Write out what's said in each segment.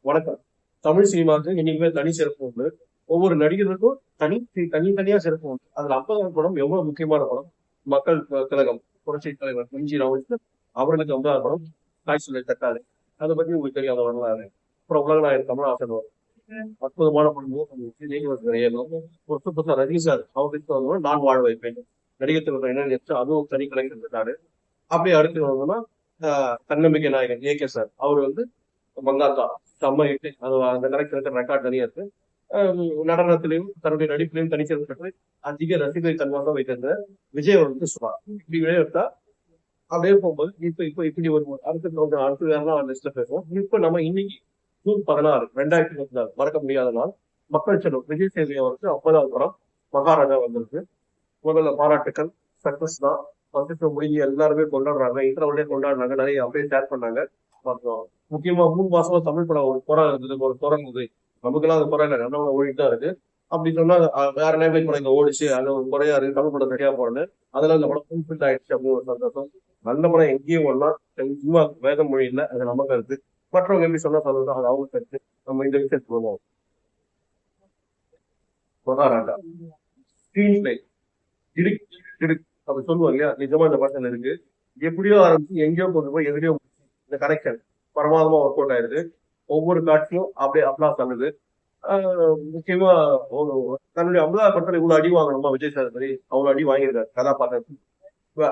வணக்கம். தமிழ் சினிமாவுக்கு இன்னைக்குமே தனி சிறப்பு உண்டு. ஒவ்வொரு நடிகருக்கும் தனி தனித்தனியா சிறப்பு உண்டு. அதுல ஐம்பதாம் படம் எவ்வளவு முக்கியமான படம்? மக்கள் கழகம் புரட்சி தலைவர் எம்ஜி ராமகிருஷ்ணன் அவர்களுக்கு ஐம்பதாம் படம் தாய் சொல்லி தட்டாது அதை பத்தி உங்களுக்கு தெரியாத வரலாறு. அப்புறம் உலக உலகநாயகர் கமலஹாசன் வரும். அற்புதமான படம். ஜெயலலிதா ஒரு புதுசா ரஜினி சார். அவருக்கு வந்து நான் வாழ வைப்பேன். நடிகர் திலகம் என்ன அதுவும் தனி கலைஞர் இருந்தாரு அப்படியே அடுத்து வந்தோம்னா ஆஹ் தன்னம்பிக்கை நாயகன் ஏ கே சார். அவர் வந்து மங்காத்தா செம்ம இட்டு அது அந்த கலெக்ஷன் இருக்கிற ரெக்கார்ட் நிறைய இருக்கு. ஆஹ் நடனத்திலையும் தன்னுடைய நடிப்பிலையும் தனிச்சிறப்பு பெற்று அதிக ரசிகரை தன்மாக வைத்திருந்த விஜய் வந்து சுபா இப்படி விஜய் எடுத்தா அப்படியே போகும்போது இப்ப இப்ப இப்படி ஒரு அடுத்த கொஞ்சம் அடுத்த வேற லிஸ்ட்ல பேசுவோம். இப்ப நம்ம இன்னைக்கு ஜூன் பதினாறு ரெண்டாயிரத்தி இருபத்தி நாலு மறக்க முடியாத நாள். மக்கள் செல்வம். விஜய் சேவை அவருக்கு ஐம்பதாவது படம். மகாராஜா வந்திருக்கு. முதல்ல பாராட்டுக்கள். சக்சஸ் தான். ஃபங்க்ஷன் போய் எல்லாருமே கொண்டாடுறாங்க இன்டர்வல்லே கொண்டாடுறாங்க நிறைய அப்படியே ஷேர் பண்ணாங்க. பார்த்தோம் முக்கியமா மூணு மாசமா தமிழ் படம் ஒரு குறை இருந்தது ஒரு தொடங்குது நமக்கெல்லாம் அது குறை இல்லை நல்ல ஓடிட்டு தான் இருக்கு. அப்படி சொன்னா வேற லாங்குவேஜ் படம் இங்க ஓடிச்சு அது ஒரு குறையா இருக்கு தமிழ் படம் சரியா போறேன்னு அதெல்லாம் இந்த படம் ஃபுல்ஃபில் ஆயிடுச்சு. அப்படின்னு ஒரு சந்தோஷம். நல்ல படம் எங்கேயும் ஒண்ணா சும்மா வேத மொழி இல்லை அது நம்ம கருத்து. மற்றவங்க எப்படி சொன்னா சொல்லணும் அது அவங்க கருத்து. நம்ம இந்த விஷயத்துக்கு போவோம் மகாராஜா ஸ்கிரீன் பிளே இடுக் இடுக். அப்படி சொல்லுவாங்க இல்லையா? நிஜமா இந்த படத்துல இருக்கு. எப்படியோ ஆரம்பிச்சு எங்கேயோ கொண்டு போய் எதிரியோ இந்த கனெக்ஷன் பிரமாதமா ஒர்க் அவுட் ஆயிருது ஒவ்வொரு காட்சியும் அப்படியே அப்ளாஸ் ஆனது முக்கியமா தன்னுடைய அமுதா படத்துல இவ்வளவு அடி வாங்கணுமா விஜய் சேதுபதி அவ்வளவு அடி வாங்கியிருக்காரு கதாபாத்திரம்.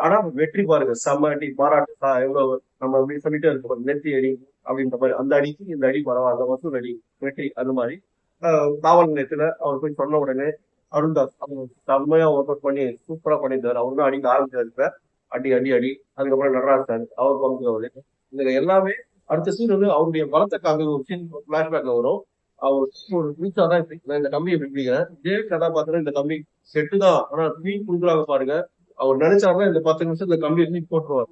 ஆனா வெற்றி பாருங்க செம்ம அடி பாராட்டு. எவ்வளவு நம்ம அப்படி சொல்லிட்டே இருக்கோம் நெத்தி அடி அப்படின்ற மாதிரி. அந்த அடிக்கு இந்த அடி பரவாயில்ல வசூல் அடி வெற்றி அது மாதிரி. காவல் நிலையத்துல அவர் போய் சொன்ன உடனே அருண்தாஸ் அவங்க செம்மையா ஒர்க் அவுட் பண்ணி சூப்பரா பண்ணியிருந்தாரு. அவரு தான் அடிக்க ஆரம்பிச்சாரு அடி அடி அடி. அதுக்கப்புறம் நடராஜ் சார் அவர் பங்கு அவரு. இதுல எல்லாமே அடுத்த சீன் வந்து அவருடைய பலத்தை காங்க ஒரு சீன் பிளாஷ்பேக்ல வரும். அவர் ஒரு ரீச்சா தான் நான் இந்த தம்பியை எப்படி பிடிக்கிறேன். இதே கதாபாத்திரம் இந்த தம்பி செட்டு தான். ஆனா மீன் கொடுக்குறாங்க பாருங்க. அவர் நினைச்சாருன்னா இந்த பத்து நிமிஷம் இந்த கம்பியை மீன் போட்டுருவார்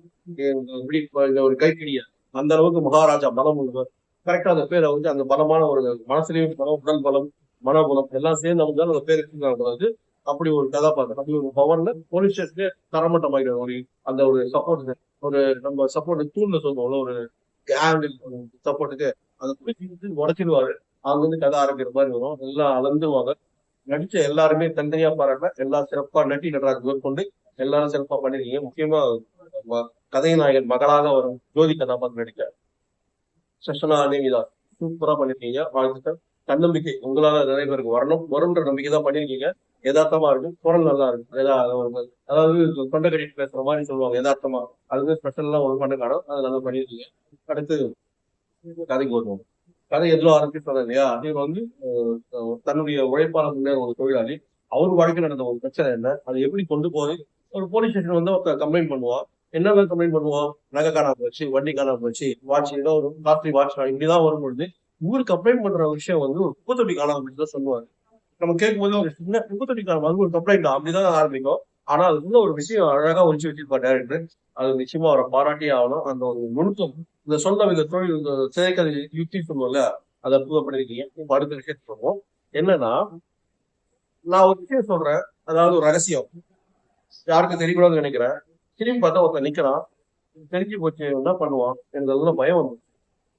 இப்படி இந்த ஒரு கைப்பிடிய அந்த அளவுக்கு மகாராஜா பலம் உள்ளவர். கரெக்டா அந்த பேரை வந்து அந்த பலமான ஒரு மனசுலயும் பலம் உடல் பலம் மனோபலம் எல்லாம் சேர்ந்து அமைஞ்சாலும் அந்த பேர் கூடாது அப்படி ஒரு கதாபாத்திரம் அப்படி ஒரு பவன்ல போலீஸ் ஸ்டேஷனே தரமட்டம் ஆகிடும் ஒரு அந்த ஒரு சப்போர்ட் ஒரு நம்ம சப்போர்ட் தூண்ல சொல்லுவோம்ல ஒரு கேங்கிள் சப்போர்ட்டுக்கு அதை பிடிச்சி உடச்சிடுவாரு. அவங்க வந்து கதை ஆரம்பிக்கிற மாதிரி வரும். எல்லாம் அளந்துவாங்க நடிச்ச எல்லாருமே தனித்தனியா பாராட்டல எல்லாம் சிறப்பா நட்டி நடராஜ் மேற்கொண்டு எல்லாரும் சிறப்பா பண்ணிருக்கீங்க. முக்கியமா கதைநாயகன் மகளாக வரும் ஜோதி கதாபாத்திரம் நடிக்க சஷனா அனிமிதா சூப்பரா பண்ணிருக்கீங்க. வாழ்த்துக்கள். தன்னம்பிக்கை உங்களால நிறைய பேருக்கு வரணும். வரும்ன்ற நம்பிக்கை தான் பண்ணியிருக்கீங்க. யதார்த்தமா இருக்கு. குரல் நல்லா இருக்கு. அதாவது தொண்டை கட்டிட்டு பேசுற மாதிரி சொல்லுவாங்க. யதார்த்தமா. அது ஸ்பெஷல்லாம் ஒரு பண்ண காணும் அதை நல்லா பண்ணிருக்கீங்க அடுத்து கதைக்கு வருவோம் கதை எதுவும் ஆரம்பிச்சு சொன்னேன் இல்லையா? அது வந்து தன்னுடைய உழைப்பாளர் முன்னேற ஒரு தொழிலாளி. அவர் வாழ்க்கை நடந்த ஒரு பிரச்சனை என்ன? அதை எப்படி கொண்டு போய் ஒரு போலீஸ் ஸ்டேஷன் வந்து ஒருத்தர் கம்ப்ளைண்ட் பண்ணுவான். என்னென்ன கம்ப்ளைண்ட் பண்ணுவோம் நகை காணாம போச்சு வண்டி காணாம போச்சு வாட்ச் ஏதோ ஒரு காஸ்ட்லி வாட்ச் இப்படிதான் வரும்பொழுது ஊருக்கு கம்ப்ளைண்ட் பண்ற விஷயம் வந்து ஒரு குப்பத்தொட்டி காலம் அப்படின்னு தான் சொல்லுவாங்க. நம்ம கேட்கும்போது ஒரு சின்ன குப்பத்தொட்டி காலம் அது ஒரு கம்ப்ளைண்ட் அப்படிதான் ஆரம்பிக்கும். ஆனா அதுக்குள்ள ஒரு விஷயம் அழகா ஒழிச்சு வச்சிருப்பாரு டேரக்டர் அது நிச்சயமா அவரை பாராட்டியே ஆகணும். அந்த ஒரு நுணுக்கம் இந்த சொந்த இந்த தொழில் இந்த திரைக்கதை யுக்தி சொல்லுவோம்ல அதை அற்புதப்பட்டிருக்கீங்க இப்ப அடுத்த விஷயத்தை சொல்லுவோம் என்னன்னா நான் ஒரு விஷயம் சொல்றேன். அதாவது ஒரு ரகசியம். யாருக்கும் தெரியக்கூடாதுன்னு நினைக்கிறேன். திரும்பி பார்த்தா ஒருத்தன் நிக்கிறான். தெரிஞ்சு போச்சு என்ன பண்ணுவான்? எனக்கு அதுல பயம் வந்து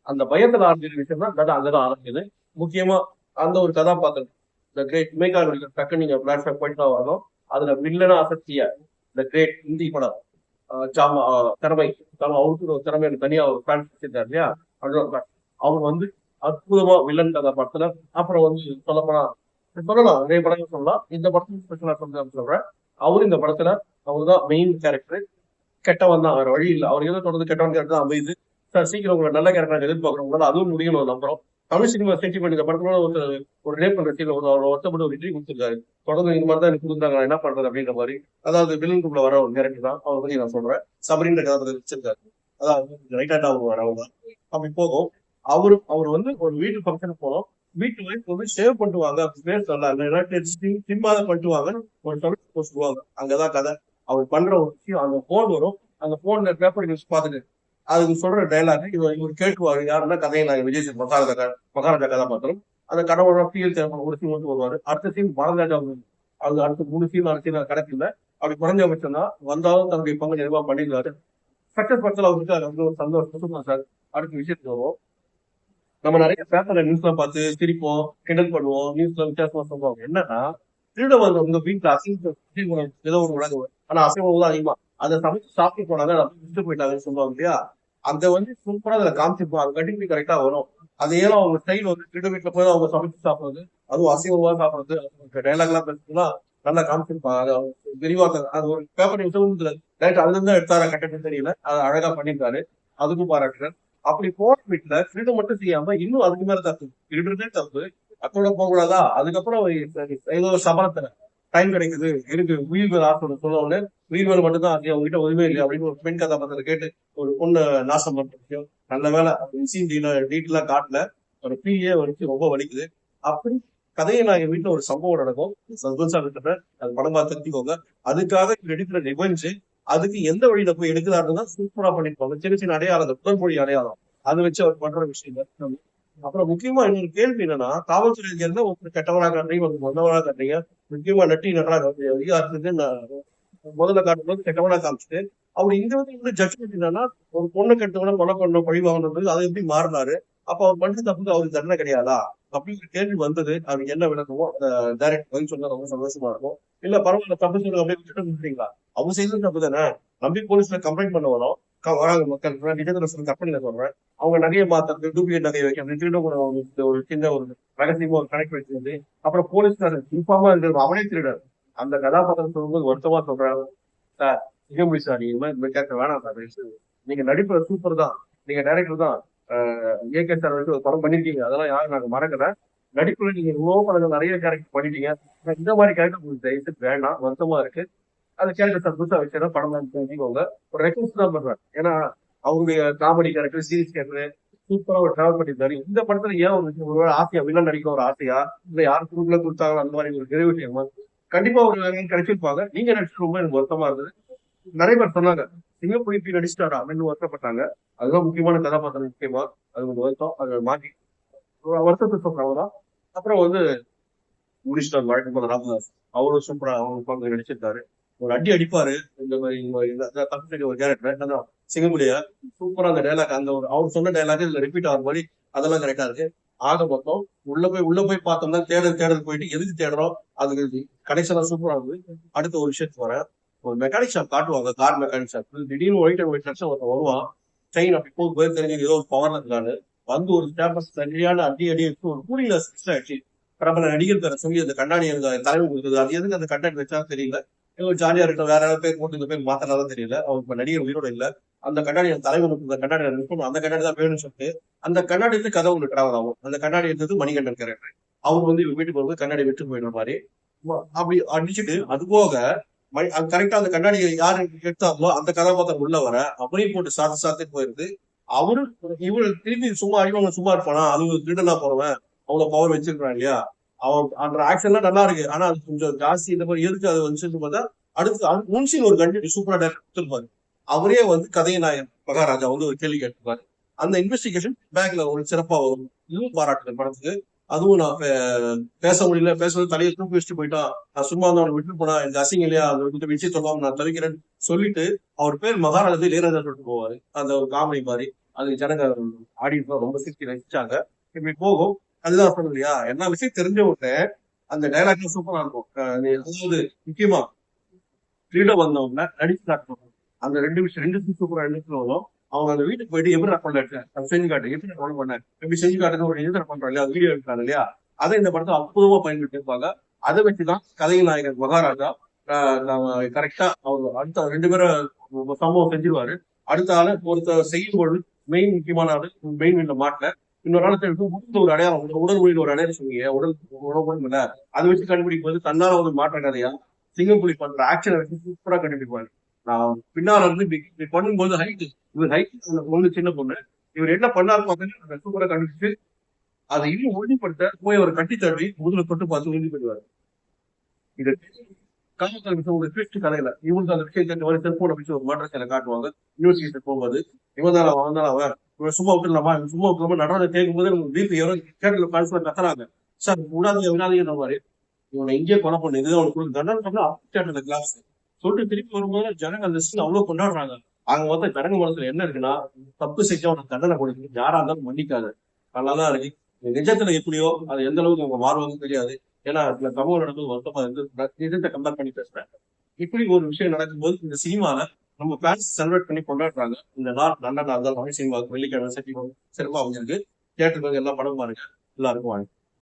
அந்த பயத்துல ஆரம்பிக்கிற விஷயம் தான் கதை அங்கதான் ஆரம்பிக்குது. முக்கியமா அந்த ஒரு கதாபாத்திரம் இந்த கிரேட் மேகா டக்கு நீங்க பிளாட்ஃபார்ம் போயிட்டு வரணும். அதுல வில்லனா அசத்திய இந்த கிரேட் ஹிந்தி படம் ஜாமா திறமை தம் அவருக்கு ஒரு திறமை எனக்கு தனியா ஒரு ஃபேன் வச்சிருந்தார் இல்லையா? அவர் வந்து அற்புதமா வில்லன் கதாபாத்திரத்துல அப்புறம் வந்து சொல்லப்போனா சொல்லலாம் நிறைய படங்கள் சொல்லலாம். இந்த படத்துக்கு ஸ்பெஷலா சொல்றேன் சொல்றேன். அவர் இந்த படத்துல அவர்தான் மெயின் கேரக்டர் கெட்டவன் தான் வேற வழி இல்லை. அவர் ஏதோ தொடர்ந்து கெட்டவன் கேரக்டர் தான் அமையுது. சீக்கிரம் உங்களை நல்ல கேரக்டர் எதிர்பார்க்கறவங்களால அதுவும் முடியணும் நம்புறோம் தமிழ் சினிமா சென்டிமெண்ட் இந்த படத்துல ஒரு ஒரு ரேப் பண்ற சீன் ஒரு அவர் ஒருத்தப்பட்டு ஒரு வெற்றி கொடுத்துருக்காரு. தொடர்ந்து இந்த மாதிரி தான் எனக்கு கொடுத்தாங்க. நான் என்ன பண்றது அப்படின்ற மாதிரி. அதாவது வில்லன் குள்ள வர ஒரு கேரக்டர் தான். அவர் பத்தி நான் சொல்றேன். சபரின்ற கதாபாத்திரம் வச்சிருக்காரு. அதாவது ரைட் ஹேண்டா அவர் வரவங்க. அப்படி போகும். அவரு அவர் வந்து ஒரு வீட்டு ஃபங்க்ஷனுக்கு போனோம் வீட்டு வைஃப் வந்து ஷேவ் பண்ணுவாங்க பேர் நல்லா இல்லை சிம்மாத பண்ணுவாங்க ஒரு தமிழ் போஸ்ட் சொல்லுவாங்க. அங்கதான் கதை. அவர் பண்ற ஒரு விஷயம் அந்த போன் வரும். அந்த போன்ல பேப்பர் நியூஸ் பார்த்துட்டு அதுக்கு சொல்ற டைலாக் இவர் இவர் கேட்டுவாரு யாருன்னா கதையை நாங்கள் விஜய் சேது மகாராஜா மகாராஜா கதாபாத்திரம். அந்த கடவுளோட ஃபீல் தேவைப்படும் ஒரு சீன் வந்து வருவாரு. அடுத்த சீன் மகாராஜா வந்து அது அடுத்த மூணு சீன் அடுத்த சீன் கிடைக்கல அப்படி குறைஞ்ச அமைச்சர்னா தான் வந்தாலும் தன்னுடைய பங்கு நிறைவா பண்ணிருக்காரு சக்சஸ் படத்துல அவருக்கு அது வந்து ஒரு சந்தோஷம். சுத்தமா சார் அடுத்த விஷயத்துக்கு வருவோம். நம்ம நிறைய பேப்பர்ல நியூஸ்லாம் பார்த்து சிரிப்போம் கிண்டல் பண்ணுவோம் நியூஸ்ல வித்தியாசமா சொல்லுவாங்க. என்னன்னா திருட வந்து உங்க வீட்டுல அசிங்க ஏதோ ஒரு உலகம் ஆனா அசைவம் தான் அதிகமா. அதை சமைச்சு சாப்பிட்டு போனாங்க அதை விட்டு போயிட்டாங்கன்னு சொல்லுவாங்க இல்லையா? அதை வந்து சூப்பரா அதுல காமிச்சிருப்போம் அது கட்டிங் கரெக்டா வரும். அது ஏன்னா அவங்க ஸ்டைல் வந்து திருட வீட்டுல போய் அவங்க சமைச்சு சாப்பிடுறது அதுவும் அசைவமா சாப்பிடுறது டைலாக் எல்லாம் பேசுறதுனா நல்லா காமிச்சிருப்பாங்க. அது அவங்க விரிவாக்க அது ஒரு பேப்பர் நியூஸ் டேரக்ட் அதுல இருந்து எடுத்தாரா கட்டணம் தெரியல. அது அழகா பண்ணியிருக்காரு. அதுக்கும் பாராட்டுறேன் அப்படி போன வீட்டுல திருடு மட்டும் செய்யாம இன்னும் அதுக்கு மேல தப்பு. திருடுறதே தப்பு. அக்கௌண்ட் போக கூடாதா அதுக்கப்புறம் ஏதோ ஒரு சபலத்துல. டைம் கிடைக்குது. இருக்கு உயிர்கள் ஆசை சொல்லுவாங்க உயிர்கள் மட்டும்தான் அது அவங்ககிட்ட உரிமை இல்லை அப்படின்னு ஒரு பெண் கதாபாத்திரத்தை கேட்டு ஒரு பொண்ணு நாசம் பண்ற விஷயம். நல்ல வேலை சீன் டீட்டெயிலாக காட்டல. ஒரு பீயே வரைக்கும் ரொம்ப வலிக்குது. அப்படி கதையை நான் எங்க வீட்டுல ஒரு சம்பவம் நடக்கும். சந்தோஷம் இருக்கிறேன் அது படம் பார்த்து தெரிஞ்சுக்கோங்க. அதுக்காக இவர் எடுக்கிற நிகழ்ச்சி அதுக்கு எந்த வழியில போய் எடுக்கிறாருன்னு தான் சூப்பரா பண்ணிருப்பாங்க சின்ன சின்ன அடையாளம் அந்த உடன்பொழி அடையாளம். அதை வச்சு அவர் பண்ற விஷயம் அப்புறம் முக்கியமா இன்னொரு கேள்வி என்னன்னா காவல்துறைக்கு என்ன ஒருத்தர் கெட்டவனா காட்டுறீங்க ஒரு நல்லவனா காட்டுறீங்க முக்கியமா நட்டி நடனா அதிகாரத்துக்கு முதல்ல காட்டும்போது கெட்டவனா காமிச்சிட்டு அவர் இங்க வந்து இந்த ஜட்ஜ்மெண்ட் என்னன்னா ஒரு பொண்ணை கெட்டவன கொலை பண்ணணும் பழி வாங்கணும் அதை எப்படி மாறினாரு? அப்ப அவர் பண்ண தப்புக்கு அவருக்கு தண்டனை கிடையாதா? அப்படிங்கிற கேள்வி வந்தது. அவருக்கு என்ன விளக்கமோ டைரக்ட் பதில் சொன்னா ரொம்ப சந்தோஷமா இருக்கும். இல்ல பரவாயில்ல தப்பு சொல்லுங்க அப்படியே விட்டுட்டு அவங்க செய்தது தப்பு தானே நம்பி போலீஸ்ல கம்ப்ளைண்ட் பண்ண வரோம் வராங்க மக்கள். நிஜத்துல சொல்ற கம்பெனில சொல்றேன். அவங்க நகையை மாத்துறது டூப்ளிகேட் நகையை வைக்கிறது கூட ஒரு ஒரு சின்ன ஒரு ரகசியமா ஒரு கணக்கு வச்சிருந்து அப்புறம் போலீஸ்காரர் இன்ஃபார்மா இருக்கிற அவனே திருடர். அந்த கதாபாத்திரம் சொல்லும்போது வருத்தமா சொல்றாங்க சார் சிங்கம்புலி சார் நீங்க இந்த மாதிரி வேணாம் சார் நீங்க நடிப்பு சூப்பர் தான். நீங்க டைரக்டர் தான். ஏகே சார் வரைக்கும் ஒரு படம் பண்ணிருக்கீங்க. அதெல்லாம் யாரும் நாங்க மறக்கல. நடிப்புல நீங்க இவ்வளவு படங்கள் நிறைய கேரக்டர் பண்ணிட்டீங்க. இந்த மாதிரி கேரக்டர் உங்களுக்கு தயவு வேணாம். வருத்தமா இருக்கு. அந்த கேரக்டர் சார் புதுசா வச்சா படம் தான் தெரிஞ்சுக்கோங்க ஒரு ரெக்வஸ்ட் தான் பண்றேன். ஏன்னா அவங்களுடைய காமெடி கேரக்டர் சீரியஸ் கேரக்டர் சூப்பரா ஒரு டிராவல் பண்ணிருந்தாரு இந்த படத்துல ஏன் ஒரு விஷயம் ஆசையா வில்லன் நடிக்க ஒரு ஆசையா இல்ல யார் குரூப்ல கொடுத்தாங்களோ அந்த மாதிரி ஒரு நிறைய விஷயமா? கண்டிப்பா ஒரு வேலையும் கிடைச்சிருப்பாங்க. நீங்க நடிச்சு ரொம்ப எனக்கு வருத்தமா இருந்தது. நிறைய பேர் சொன்னாங்க சிங்கப்பூர் இப்படி நடிச்சிட்டாரா அப்படின்னு வருத்தப்பட்டாங்க. அதுதான் முக்கியமான கதாபாத்திரம் முக்கியமா அது ஒரு வருத்தம். அதை மாற்றி ஒரு வருத்தத்தை சொல்றாங்க தான் அப்புறம் வந்து முடிச்சிட்டாங்க. வழக்கம் போல ராமதாஸ் அவரும் சூப்பரா அவங்க பங்கு நடிச்சிருக்காரு. ஒரு அடி அடிப்பாரு. இந்த மாதிரி ஒரு கேரக்டர் அதான் சிங்கமுடியா சூப்பரா அந்த டைலாக் அந்த ஒரு அவர் சொன்ன டைலாக் இதுல ரிப்பீட் ஆகிற மாதிரி அதெல்லாம் கரெக்டா இருக்கு. ஆக மொத்தம் உள்ள போய் உள்ள போய் பார்த்தோம்னா தேடல் தேடல் போயிட்டு எதுக்கு தேடுறோம்? அதுக்கு கடைசியெல்லாம் சூப்பரா இருக்கு. அடுத்த ஒரு விஷயத்துக்கு வரேன். ஒரு மெக்கானிக் ஷாப் காட்டுவாங்க கார் மெக்கானிக் ஷாப் திடீர்னு ஒயிட் அண்ட் ஒயிட் ஷர்ட்ஸ் ஒருத்தன் வருவான். ட்ரெயின் அப்படி போது பேர் தெரிஞ்சு ஏதோ ஒரு பவர்ல இருக்கான்னு வந்து ஒரு ஸ்டாம்பஸ் சரியான அடி அடி வச்சு ஒரு கூலியில சிக்ஸ் ஆயிடுச்சு. பிரபல நடிகர் பேரை சொல்லி அந்த கண்ணாடி எனக்கு தலைமை கொடுக்குது. அது எதுக்கு அந்த கண்டென்ட் வச்சா தெரியல. ஏதோ ஜாலியா இருக்க வேற யாராவது பேர் போட்டு இந்த பேர் மாத்தினாலும் தெரியல. அவர் இப்ப நடிகர் உயிரோட இல்ல. அந்த கண்ணாடி அந்த தலைவர் கொடுத்த கண்ணாடி இருக்கணும் அந்த கண்ணாடி தான் வேணும்னு சொல்லிட்டு அந்த கண்ணாடி கதை ஒன்று டிராவல் ஆகும் அந்த கண்ணாடி இருந்தது மணிகண்டன் கேரக்டர் அவர் வந்து இவங்க வீட்டுக்கு வரும்போது கண்ணாடி விட்டு போயிடுற மாதிரி அப்படி அடிச்சுட்டு அது போக கரெக்டா அந்த கண்ணாடி யாரு எடுத்தாங்களோ அந்த கதாபாத்திரம் உள்ள வர அப்படியும் போட்டு சாத்து சாத்துட்டு போயிருது அவரு இவரு திரும்பி சும்மா அடிவாங்க சும்மா இருப்பானா? அது திருடனா போறவன். அவ்வளவு பவர் வச்சிருக்கான் இல்லையா? அவன் அந்த ஆக்ஷன்லாம் நல்லா இருக்கு. ஆனா அது கொஞ்சம் ஜாஸ்தி இந்த மாதிரி எதுக்கு அது வந்துச்சு பார்த்தா அடுத்து முன்சின் ஒரு கண்டி சூப்பரா கொடுத்துருப்பாரு. அவரே வந்து கதையை நாயகன் மகாராஜா வந்து ஒரு கேள்வி கேட்டிருப்பாரு. அந்த இன்வெஸ்டிகேஷன் பேக்ல ஒரு சிறப்பா வரும் இதுவும் பாராட்டுறேன் படத்துக்கு. அதுவும் நான் பேச முடியல பேசுறது தலையை தூக்கி வச்சுட்டு போயிட்டான். நான் சும்மா வந்து அவனை விட்டு போனா எனக்கு அசிங்க இல்லையா? அதை விட்டு விஷயம் சொல்லாம நான் தவிக்கிறேன்னு சொல்லிட்டு அவர் பேர் மகாராஜா இளையராஜா சொல்லிட்டு போவாரு. அந்த ஒரு காமெடி மாதிரி. அது ஜனங்க ஆடியன்ஸ் ரொம்ப சிரிச்சு ரசிச்சாங்க இப்படி போகும். அதுதான் சொன்னேன் இல்லையா? என்ன விஷயம் தெரிஞ்ச உடனே அந்த டைலாக் சூப்பரா இருக்கும். அதாவது முக்கியமா ஃப்ரீடம் வந்தவங்க நடிச்சு காட்டணும் அந்த ரெண்டு விஷயம் ரெண்டு விஷயம் சூப்பரா எடுத்துனாலும் அவங்க அந்த வீட்டுக்கு போயிட்டு எப்படி நான் பண்ணல அது செஞ்சு காட்டு. எப்படி நான் பண்ணேன்? எப்படி செஞ்சு காட்டுறது ஒரு எதிர பண்றோம் இல்லையா? வீடியோ எடுக்கிறாங்க இல்லையா? அதை இந்த படத்தை அற்புதமா பயன்படுத்தி இருப்பாங்க. அதை வச்சுதான் கதையின் நாயகன் மகாராஜா கரெக்டா அவர் அடுத்த ரெண்டு பேரும் சம்பவம் செஞ்சிருவாரு. அடுத்த ஆள் ஒருத்தர் செய்யும் பொழுது மெயின் முக்கியமான ஆள் மெயின் வீட்டில் மாட்டல. இன்னொரு ஆளு தெரியும் உடல் ஒரு அடையாளம் உடல் மொழியில் ஒரு அடையாளம் சொன்னீங்க உடல் உணவு இல்ல. அதை வச்சு கண்டுபிடிக்கும் போது தன்னால ஒரு மாற்ற கதையா சிங்கப்புலி பண்ற ஆக்ஷனை வச்சு சூப்பரா கண்டுபிடிப்பாரு. நான் பின்னால இருந்து இப்படி பண்ணும்போது ஹைட் இவர் ஹைட் பொண்ணு சின்ன பொண்ணு. இவர் என்ன பண்ணாரு பார்த்தீங்கன்னா சூப்பரா கண்டுபிடிச்சு அதை இன்னும் உறுதிப்படுத்த போய் அவர் கட்டி தழுவி முதல்ல தொட்டு பார்த்து உறுதிப்படுவார் இது காமத்தல் விஷயம் ஒரு ட்விஸ்ட் கதையில இவனுக்கு அந்த விஷயத்தை இந்த மாதிரி செல்போன் அப்படின்னு ஒரு மாற்றத்தை காட்டுவாங்க. யூனிவர்சிட்டி போகும்போது இவன் தான் அவன் தான் அவன். சும்மா விட்டுலாமா சும்மா விட்டுலாமா நடராஜ கேட்கும் போது நம்ம பிபி யாரோ கேட்டல கான்சல் கத்துறாங்க சார் கூடாது விடாதீங்க மாதிரி? இவனை இங்கே கொலை பண்ணு இதுதான் அவனுக்கு கொடுக்கு தண்டனை சொன்னா கிளாஸ் சொல்லிட்டு திருப்பி வரும்போது ஜனங்க அந்த சீன் அவ்வளவு கொண்டாடுறாங்க. அங்க மொத்தம் ஜனங்க மனசுல என்ன இருக்குன்னா தப்பு செஞ்சா அவனுக்கு தண்டனை கொடுக்கு யாரா இருந்தாலும் மன்னிக்காது. நல்லா தான் இருக்கு நிஜத்துல எப்படியோ அது எந்த அளவுக்கு அவங்க மாறுவாங்கன்னு தெரியாது. ஏன்னா அதுல சமூக நடந்தது வருத்தமா இருந்து நிஜத்தை கம்பேர் பண்ணி பேசுறேன். இப்படி ஒரு விஷயம் நடக்கும்போது இந்த சினிமால நம்ம பேரண்ட்ஸ் செலிப்ரேட் பண்ணி கொண்டாடுறாங்க. இந்த நாள் நல்ல நாள் தான் சினிமாவுக்கு வெள்ளிக்கிழமை சட்டி சிறப்பாக அமைஞ்சிருக்கு. தியேட்டருக்கு எல்லாம் படம் பாருங்க. எல்லாருக்கும் வாங்க